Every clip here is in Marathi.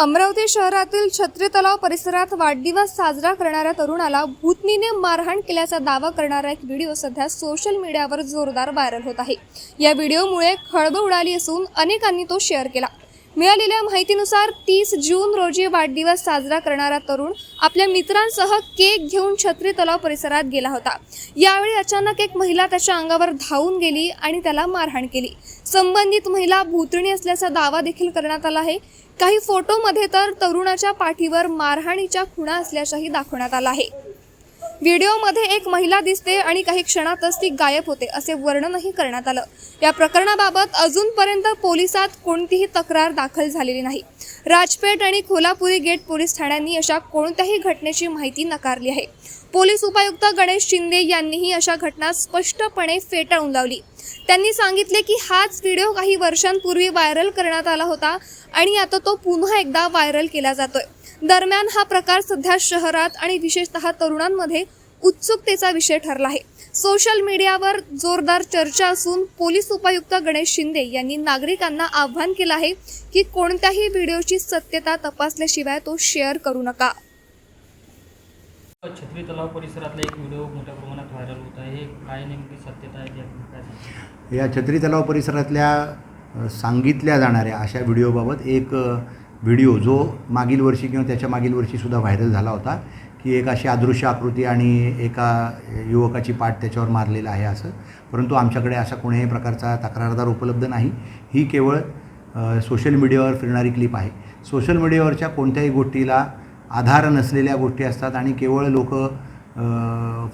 अमरावती शहरातील छत्री तलाव परिसरात वाढदिवस साजरा करणाऱ्या तरुणाला भूतनीने मारहाण केल्याचा दावा करणारा एक व्हिडिओ सध्या सोशल मीडियावर जोरदार व्हायरल होत आहे. या व्हिडिओमुळे खळबळ उडाली असून अनेकांनी तो शेअर केला. मिळालेल्या माहितीनुसार तीस जून रोजी वाढदिवस साजरा करणारा तरुण आपल्या मित्रांसह केक घेऊन छत्री तलाव परिसरात गेला होता. यावेळी अचानक एक महिला त्याच्या अंगावर धावून गेली आणि त्याला मारहाण केली. संबंधित महिला भूतणी असल्याचा दावा देखील करण्यात आला आहे. काही फोटोमध्ये तर तरुणाच्या पाठीवर मारहाणीच्या खुणा असल्याचंही दाखवण्यात आलं आहे. व्हिडिओमध्ये एक महिला दिसते आणि काही क्षणातच ती गायब होते असे वर्णनही करण्यात आलं. या प्रकरणाबाबत अजूनपर्यंत पोलिसात कोणतीही तक्रार दाखल झालेली नाही. राजपेठ आणि खोलापुरी गेट पोलीस ठाण्यांनी अशा कोणत्याही घटनेची माहिती नकारली आहे. पोलीस उपायुक्त गणेश शिंदे यांनीही अशा घटना स्पष्टपणे फेटाळून लावली. त्यांनी सांगितले की हाच व्हिडिओ काही वर्षांपूर्वी व्हायरल करण्यात आला होता आणि आता तो पुन्हा एकदा व्हायरल केला जातोय. दरम्यान हा प्रकार सध्या शहरात आणि विशेषतः तरुणांमध्ये उत्सुकतेचा विषय ठरला आहे. सोशल मीडियावर जोरदार चर्चा असून पोलीस उपायुक्त गणेश शिंदे यांनी नागरिकांना आव्हान केलं आहे की कोणत्याही व्हिडिओची सत्यता तपासल्याशिवाय तो शेअर करू नका. छत्री तलाव परिसरातला एक व्हिडिओ मोठ्या प्रमाणात व्हायरल होत आहे. काय नेमकी सत्यता आहे? या छत्री तलाव परिसरातल्या सांगितल्या जाणाऱ्या अशा व्हिडिओबाबत एक व्हिडिओ जो मागील वर्षी किंवा त्याच्या मागील वर्षीसुद्धा व्हायरल झाला होता की एक अशी अदृश्य आकृती आणि एका युवकाची पाठ त्याच्यावर मारलेला आहे असं. परंतु आमच्याकडे अशा कोणत्याही प्रकारचा तक्रारदार उपलब्ध नाही. ही केवळ सोशल मीडियावर फिरणारी क्लिप आहे. सोशल मीडियावरच्या कोणत्याही गोष्टीला आधार नसलेल्या गोष्टी असतात आणि केवळ लोक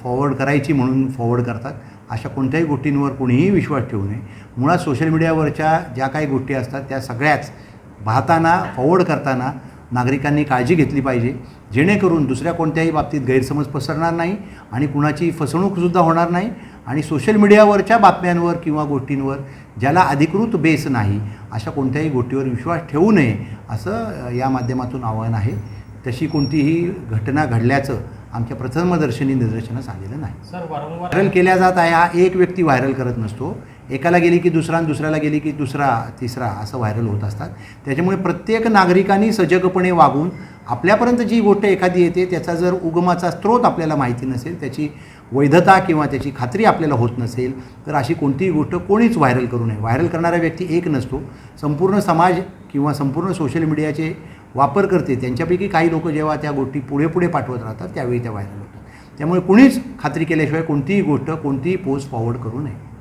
फॉरवर्ड करायची म्हणून फॉरवर्ड करतात. अशा कोणत्याही गोष्टींवर कोणीही विश्वास ठेवू नये. मुळात सोशल मीडियावरच्या ज्या काही गोष्टी असतात त्या सगळ्याच पाहताना फॉरवर्ड करताना नागरिकांनी काळजी घेतली पाहिजे. जेणेकरून दुसऱ्या कोणत्याही बाबतीत गैरसमज पसरणार नाही आणि कुणाची फसवणूकसुद्धा होणार नाही. आणि सोशल मीडियावरच्या बातम्यांवर किंवा गोष्टींवर ज्याला अधिकृत बेस नाही अशा कोणत्याही गोष्टीवर विश्वास ठेवू नये असं या माध्यमातून आव्हान आहे. तशी कोणतीही घटना घडल्याचं आमच्या प्रथमदर्शनी निदर्शनास आलेलं नाही. सर वारंवार व्हायरल केल्या जात आहे हा एक व्यक्ती व्हायरल करत नसतो. एकाला गेली की दुसरा आणि दुसऱ्याला गेली की दुसरा तिसरा असं व्हायरल होत असतात. त्याच्यामुळे प्रत्येक नागरिकांनी सजगपणे वागून आपल्यापर्यंत जी गोष्ट एखादी येते त्याचा जर उगमाचा स्रोत आपल्याला माहिती नसेल त्याची वैधता किंवा त्याची खात्री आपल्याला होत नसेल तर अशी कोणतीही गोष्ट कोणीच व्हायरल करू नये. व्हायरल करणारा व्यक्ती एक नसतो. संपूर्ण समाज किंवा संपूर्ण सोशल मीडियाचे वापर करते त्यांच्यापैकी काही लोक जेव्हा त्या गोष्टी पुढे पुढे पाठवत राहतात त्यावेळी त्या व्हायरल होतात. त्यामुळे कुणीच खात्री केल्याशिवाय कोणतीही गोष्ट कोणतीही पोस्ट फॉरवर्ड करू नये.